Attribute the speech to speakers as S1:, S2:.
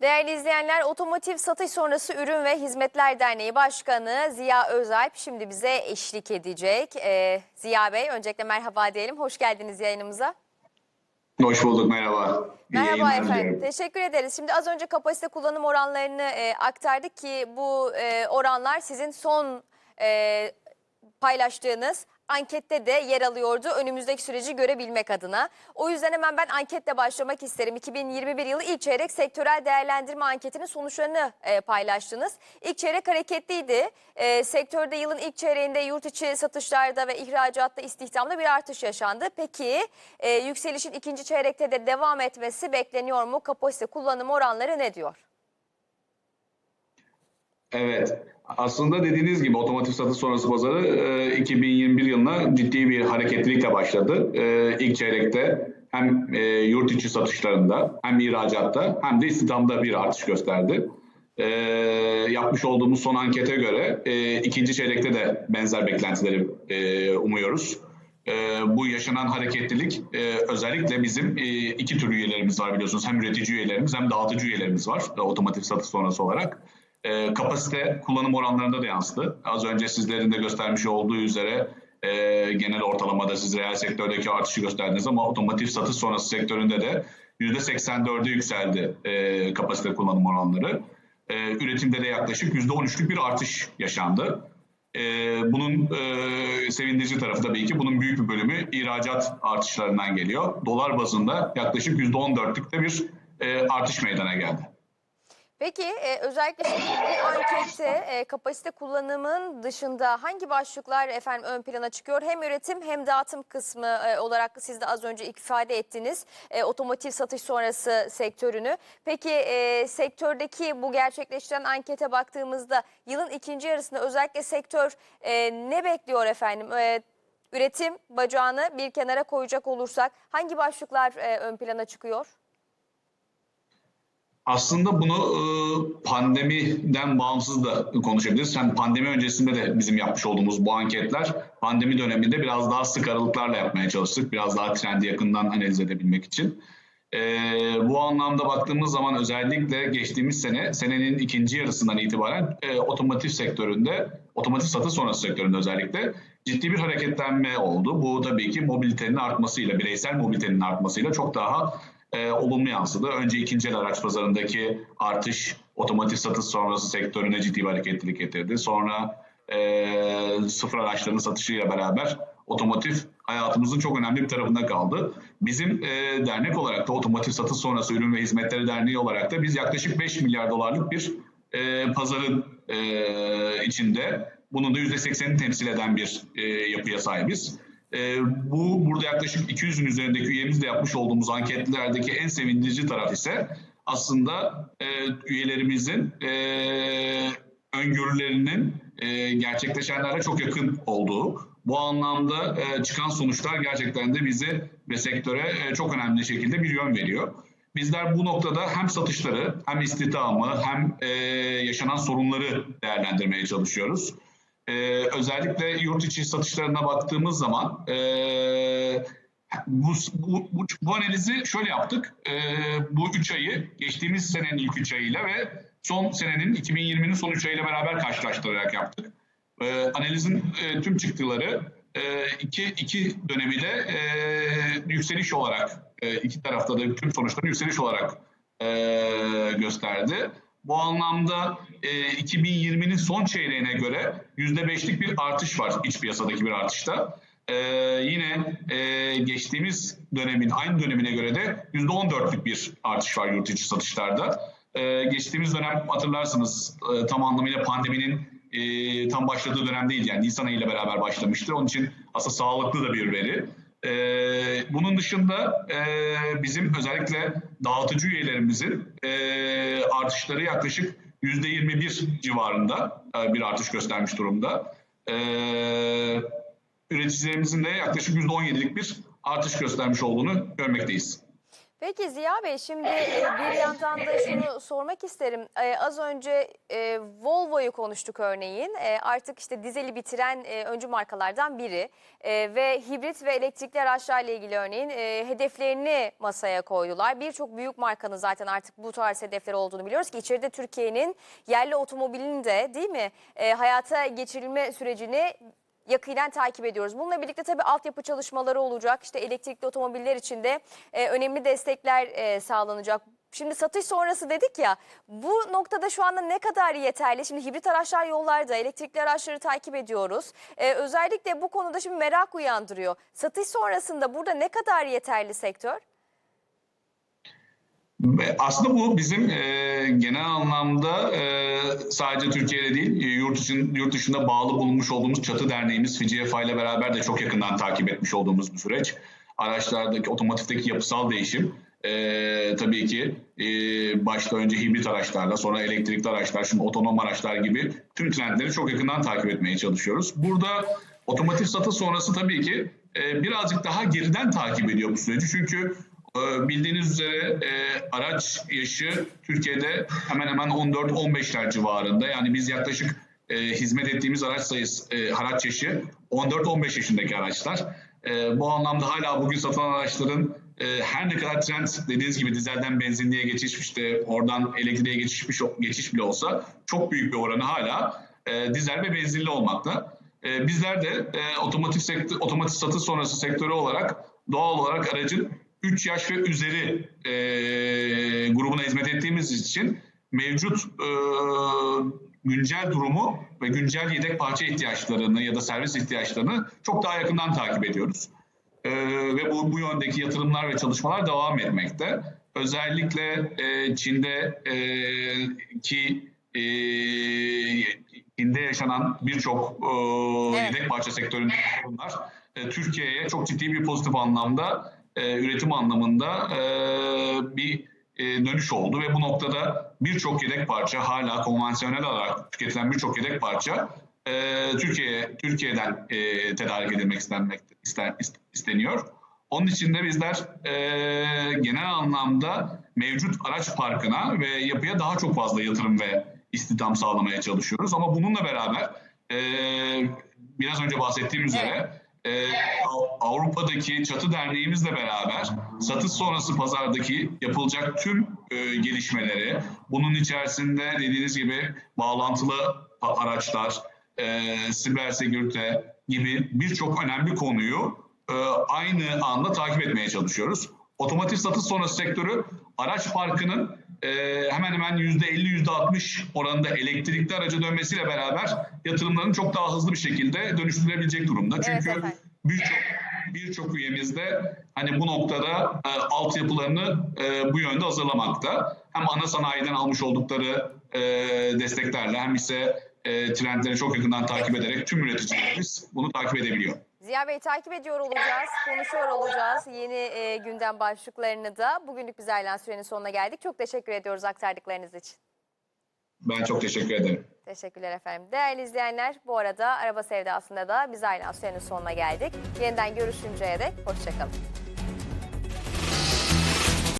S1: Değerli izleyenler, Otomotiv Satış Sonrası Ürün ve Hizmetler Derneği Başkanı Ziya Özalp şimdi bize eşlik edecek. Ee, Ziya Bey, öncelikle merhaba diyelim. Hoş geldiniz yayınımıza.
S2: Hoş bulduk, merhaba. İyi
S1: Merhaba efendim.
S2: diliyorum.
S1: Teşekkür ederiz. Şimdi az önce kapasite kullanım oranlarını e, aktardık ki bu e, oranlar sizin son e, paylaştığınız ankette de yer alıyordu önümüzdeki süreci görebilmek adına. O yüzden hemen ben anketle başlamak isterim. 2021 yılı ilk çeyrek sektörel değerlendirme anketinin sonuçlarını e, paylaştınız. İlk çeyrek hareketliydi. E, sektörde yılın ilk çeyreğinde yurt içi satışlarda ve ihracatta istihdamda bir artış yaşandı. Peki e, yükselişin ikinci çeyrekte de devam etmesi bekleniyor mu? Kapasite kullanım oranları ne diyor?
S2: Evet, aslında dediğiniz gibi otomotiv satış sonrası pazarı e, 2021 yılına ciddi bir hareketlilikle başladı. E, ilk çeyrekte hem e, yurt içi satışlarında hem ihracatta hem de istihdamda bir artış gösterdi. E, yapmış olduğumuz son ankete göre e, ikinci çeyrekte de benzer beklentileri e, umuyoruz. E, bu yaşanan hareketlilik e, özellikle bizim e, iki tür üyelerimiz var biliyorsunuz. Hem üretici üyelerimiz hem dağıtıcı üyelerimiz var e, otomotiv satış sonrası olarak. E, kapasite kullanım oranlarında da yansıdı. Az önce sizlerin de göstermiş olduğu üzere e, genel ortalamada siz reel sektördeki artışı gösterdiniz ama otomotiv satış sonrası sektöründe de %84'e yükseldi e, kapasite kullanım oranları. E, üretimde de yaklaşık %13'lük bir artış yaşandı. E, bunun e, sevindirici tarafı tabii ki bunun büyük bir bölümü ihracat artışlarından geliyor. Dolar bazında yaklaşık %14'lükte bir e, artış meydana geldi.
S1: Peki e, özellikle bu ankette e, kapasite kullanımın dışında hangi başlıklar efendim ön plana çıkıyor? Hem üretim hem dağıtım kısmı e, olarak siz de az önce ifade ettiniz e, otomotiv satış sonrası sektörünü. Peki e, sektördeki bu gerçekleştiren ankete baktığımızda yılın ikinci yarısında özellikle sektör e, ne bekliyor efendim? E, üretim bacağını bir kenara koyacak olursak hangi başlıklar e, ön plana çıkıyor?
S2: Aslında bunu e, pandemiden bağımsız da konuşabiliriz. Yani pandemi öncesinde de bizim yapmış olduğumuz bu anketler pandemi döneminde biraz daha sık aralıklarla yapmaya çalıştık. Biraz daha trendi yakından analiz edebilmek için. E, bu anlamda baktığımız zaman özellikle geçtiğimiz sene, senenin ikinci yarısından itibaren e, otomotiv sektöründe, otomotiv satış sonrası sektöründe özellikle ciddi bir hareketlenme oldu. Bu tabii ki mobilitenin artmasıyla, bireysel mobilitenin artmasıyla çok daha e, olumlu yansıdı. Önce ikinci el araç pazarındaki artış otomotiv satış sonrası sektörüne ciddi bir hareketlilik getirdi. Sonra e, sıfır araçların satışıyla beraber otomotiv hayatımızın çok önemli bir tarafında kaldı. Bizim e, dernek olarak da otomotiv satış sonrası ürün ve hizmetleri derneği olarak da biz yaklaşık 5 milyar dolarlık bir e, pazarın e, içinde bunun da %80'ini temsil eden bir e, yapıya sahibiz. E, bu burada yaklaşık 200'ün üzerindeki üyemizle yapmış olduğumuz anketlerdeki en sevindirici taraf ise aslında e, üyelerimizin e, öngörülerinin e, gerçekleşenlere çok yakın olduğu. Bu anlamda e, çıkan sonuçlar gerçekten de bize ve sektöre e, çok önemli şekilde bir yön veriyor. Bizler bu noktada hem satışları hem istihdamı hem e, yaşanan sorunları değerlendirmeye çalışıyoruz. Ee, özellikle yurt içi satışlarına baktığımız zaman e, bu, bu, bu, bu analizi şöyle yaptık. E, bu üç ayı geçtiğimiz senenin ilk üç ayıyla ve son senenin 2020'nin son üç ayıyla beraber karşılaştırarak yaptık. E, analizin e, tüm çıktıları e, iki, iki dönemi de e, yükseliş olarak e, iki tarafta da tüm sonuçları yükseliş olarak e, gösterdi. Bu anlamda e, 2020'nin son çeyreğine göre %5'lik bir artış var iç piyasadaki bir artışta. E, yine e, geçtiğimiz dönemin aynı dönemine göre de %14'lük bir artış var yurt içi satışlarda. E, geçtiğimiz dönem hatırlarsınız e, tam anlamıyla pandeminin e, tam başladığı dönem değil yani Nisan ayıyla beraber başlamıştı. Onun için aslında sağlıklı da bir veri. Ee, bunun dışında e, bizim özellikle dağıtıcı üyelerimizin e, artışları yaklaşık yüzde 21 civarında e, bir artış göstermiş durumda. E, üreticilerimizin de yaklaşık yüzde 17'lik bir artış göstermiş olduğunu görmekteyiz.
S1: Peki Ziya Bey şimdi e, bir yandan da şunu sormak isterim. E, az önce e, Volvo'yu konuştuk örneğin. Artık işte dizeli bitiren öncü markalardan biri. Ve hibrit ve elektrikli araçlarla ilgili örneğin hedeflerini masaya koydular. Birçok büyük markanın zaten artık bu tarz hedefleri olduğunu biliyoruz ki içeride Türkiye'nin yerli otomobilini de değil mi hayata geçirilme sürecini yakinen takip ediyoruz. Bununla birlikte tabii altyapı çalışmaları olacak. İşte elektrikli otomobiller için de e, önemli destekler e, sağlanacak. Şimdi satış sonrası dedik ya bu noktada şu anda ne kadar yeterli? Şimdi hibrit araçlar yollarda, elektrikli araçları takip ediyoruz. E, özellikle bu konuda şimdi merak uyandırıyor. Satış sonrasında burada ne kadar yeterli sektör?
S2: Aslında bu bizim e, genel anlamda e, sadece Türkiye'de değil, e, yurt, için, yurt dışında bağlı bulunmuş olduğumuz çatı derneğimiz FİCFA ile beraber de çok yakından takip etmiş olduğumuz bir süreç. Araçlardaki, otomotivdeki yapısal değişim e, tabii ki e, başta önce hibrit araçlarla sonra elektrikli araçlar, şimdi otonom araçlar gibi tüm trendleri çok yakından takip etmeye çalışıyoruz. Burada otomotiv satış sonrası tabii ki e, birazcık daha geriden takip ediyor bu süreci. Çünkü Bildiğiniz üzere e, araç yaşı Türkiye'de hemen hemen 14-15'ler civarında. Yani biz yaklaşık e, hizmet ettiğimiz araç sayısı, e, araç yaşı 14-15 yaşındaki araçlar. Bu anlamda hala bugün satılan araçların her ne kadar trend dediğiniz gibi dizelden benzinliğe geçiş işte oradan elektriğe geçiş, geçiş bile olsa çok büyük bir oranı hala dizel ve benzinli olmakta. E, bizler de otomotiv sektör, otomotiv satış sonrası sektörü olarak doğal olarak aracın 3 yaş ve üzeri e, grubuna hizmet ettiğimiz için mevcut e, güncel durumu ve güncel yedek parça ihtiyaçlarını ya da servis ihtiyaçlarını çok daha yakından takip ediyoruz. E, ve bu, bu yöndeki yatırımlar ve çalışmalar devam etmekte. Özellikle e, Çin'de e, ki e, Çin'de yaşanan birçok e,
S1: Evet.
S2: yedek parça sektöründe sorunlar e, Türkiye'ye çok ciddi bir pozitif anlamda e, üretim anlamında e, bir e, dönüş oldu ve bu noktada birçok yedek parça hala konvansiyonel olarak tüketilen birçok yedek parça e, Türkiye Türkiye'den e, tedarik edilmek istenmek ister, isteniyor. Onun için de bizler e, genel anlamda mevcut araç parkına ve yapıya daha çok fazla yatırım ve istihdam sağlamaya çalışıyoruz. Ama bununla beraber e, biraz önce bahsettiğim üzere e, Av- Avrupa'daki çatı derneğimizle beraber satış sonrası pazardaki yapılacak tüm e, gelişmeleri, bunun içerisinde dediğiniz gibi bağlantılı araçlar, e, siber sekürite gibi birçok önemli konuyu e, aynı anda takip etmeye çalışıyoruz. Otomotiv satış sonrası sektörü araç parkının e, hemen hemen %50 %60 oranında elektrikli araca dönmesiyle beraber yatırımların çok daha hızlı bir şekilde dönüştürülebilecek durumda.
S1: Evet
S2: Çünkü
S1: efendim.
S2: birçok birçok üyemiz de hani bu noktada e, altyapılarını e, bu yönde hazırlamakta. Hem ana sanayiden almış oldukları e, desteklerle hem ise e, trendleri çok yakından takip ederek tüm üreticilerimiz bunu takip edebiliyor.
S1: Ziya Bey takip ediyor olacağız, konuşuyor olacağız yeni e, gündem başlıklarını da. Bugünlük biz ayrılan sürenin sonuna geldik. Çok teşekkür ediyoruz aktardıklarınız için.
S2: Ben çok teşekkür ederim.
S1: Teşekkürler efendim. Değerli izleyenler bu arada Araba Sevdası'nda da biz ayrılan sürenin sonuna geldik. Yeniden görüşünceye dek hoşçakalın.